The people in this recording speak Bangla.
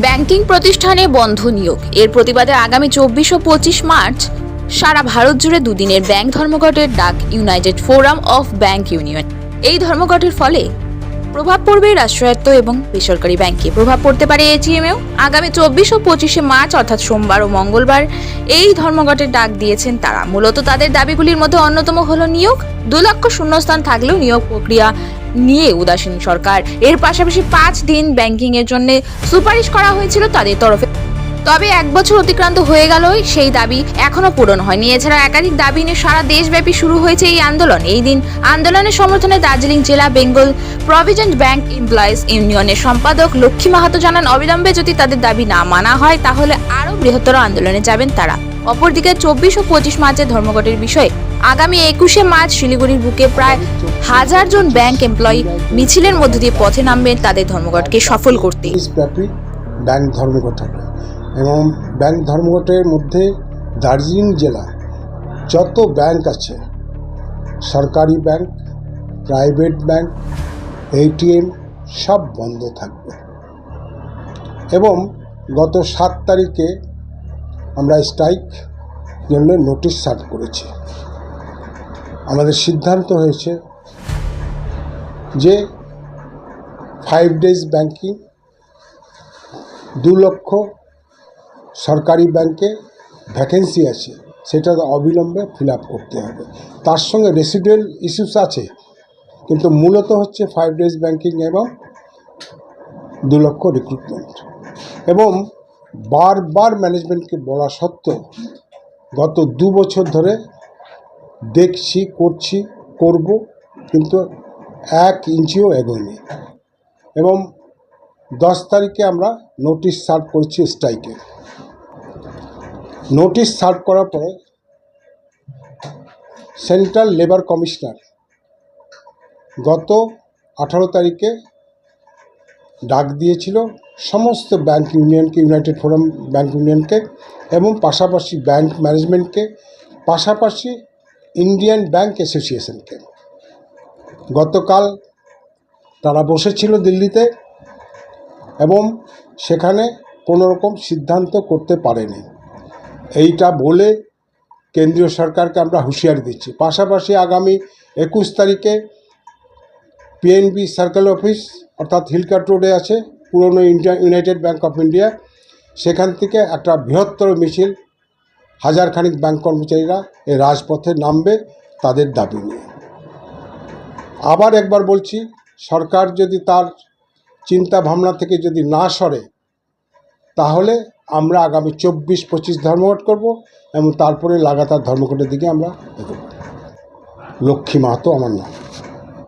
ব্যাংকিং প্রতিষ্ঠানে বন্ধ নিয়োগ। এর প্রতিবাদে আগামী চব্বিশ ও পঁচিশ মার্চ সারা ভারত জুড়ে দুদিনের ব্যাংক ধর্মঘটের ডাক United Forum of Bank Union. এই ধর্মঘটের ফলে প্রভাব পড়বে রাষ্ট্রায়ত্ত এবং বেসরকারি ব্যাংকে। প্রভাব পড়তে পারে এটিএমেও আগামী চব্বিশ ও পঁচিশে মার্চ, অর্থাৎ সোমবার ও মঙ্গলবার, এই ধর্মঘটের ডাক দিয়েছেন তারা। মূলত তাদের দাবিগুলির মধ্যে অন্যতম হল নিয়োগ। দু লক্ষ শূন্যস্থান থাকলেও নিয়োগ প্রক্রিয়া নিয়ে উদাসীন সরকার। এর পাশাপাশি পাঁচ দিন ব্যাংকিং এর জন্য সুপারিশ করা হয়েছিল তাদের তরফে। তবে এক বছর অতিক্রান্ত হয়ে গেল সেই দাবি এখনও পূরণ হয়নি। এছাড়া একাধিক দাবি নিয়ে সারা দেশব্যাপী শুরু হয়েছে এই আন্দোলন। এই দিন আন্দোলনের সমর্থনে দার্জিলিং জেলা বেঙ্গল প্রভিডেন্ট ব্যাংক এমপ্লয়িজ ইউনিয়নের সম্পাদক লক্ষ্মী মাহাতো জানান, অবিলম্বে যদি তাদের দাবি না মানা হয়, তাহলে আরও বৃহত্তর আন্দোলনে যাবেন তারা। অপরদিকে চব্বিশ ও পঁচিশ মার্চের ধর্মঘটের বিষয়ে আগামী একুশে মার্চ শিলিগুড়ির বুকে প্রায় হাজার জন ব্যাংক এমপ্লয়ি মিছিলের মধ্য দিয়ে পথে নামবেন তাদের ধর্মঘটকে সফল করতে। ব্যাংক ধর্মঘট হবে এবং ব্যাংক ধর্মঘটের মধ্যে দার্জিলিং জেলা যত ব্যাংক আছে, সরকারি ব্যাংক, প্রাইভেট ব্যাংক এটিএম সব বন্ধ থাকবে। এবং গত সাত তারিখে আমরা স্ট্রাইক জন্য নোটিশ সার্ভ করেছি। আমাদের সিদ্ধান্ত হয়েছে যে ফাইভ ডেজ ব্যাংকিং দু লক্ষ সরকারি ব্যাংকে ভ্যাকেন্সি আছে সেটা অবিলম্বে ফিল করতে হবে। তার সঙ্গে রেসিডুয়াল ইস্যুস আছে, কিন্তু মূলত হচ্ছে ফাইভ ডেজ ব্যাংকিং এবং দু লক্ষ রিক্রুটমেন্ট এবং বারবার ম্যানেজমেন্টকে বলা সত্ত্বেও গত দু বছর ধরে দেখছি, করছি, করব, কিন্তু এক ইঞ্চিও এগোয়নি। এবং দশ তারিখে আমরা নোটিশ সার্ভ করেছি স্ট্রাইকে। নোটিশ সার্ভ করার পরে সেন্ট্রাল লেবার কমিশনার গত আঠারো তারিখে ডাক দিয়েছিল সমস্ত ব্যাংক ইউনিয়নকে, ইউনাইটেড ফোরাম ব্যাংক ইউনিয়নকে এবং পাশাপাশি ব্যাংক ম্যানেজমেন্টকে, পাশাপাশি ইন্ডিয়ান ব্যাংক অ্যাসোসিয়েশনকে গতকাল তারা বসেছিল দিল্লিতে এবং সেখানে কোনো রকম সিদ্ধান্ত করতে পারেনি। এইটা বলে কেন্দ্রীয় সরকারকে আমরা হুঁশিয়ারি দিচ্ছি। পাশাপাশি আগামী একুশ তারিখে পিএনবি সার্কেল অফিস অর্থাৎ হিলকাট রোডে আছে, পুরনো India United Bank of India সেখান থেকে একটা বৃহত্তর মিছিল হাজারখানিক ব্যাংক কর্মচারীরা এই রাজপথে নামবে তাদের দাবি নিয়ে। আবার একবার বলছি, সরকার যদি তার চিন্তা ভাবনা থেকে যদি না সরে, তাহলে আমরা আগামী চব্বিশ, পঁচিশ ধর্মঘট করব এবং তারপরে লাগাতার ধর্মঘটের দিকে আমরা এগোব। লক্ষ্মী মাহাতো আমার নাম।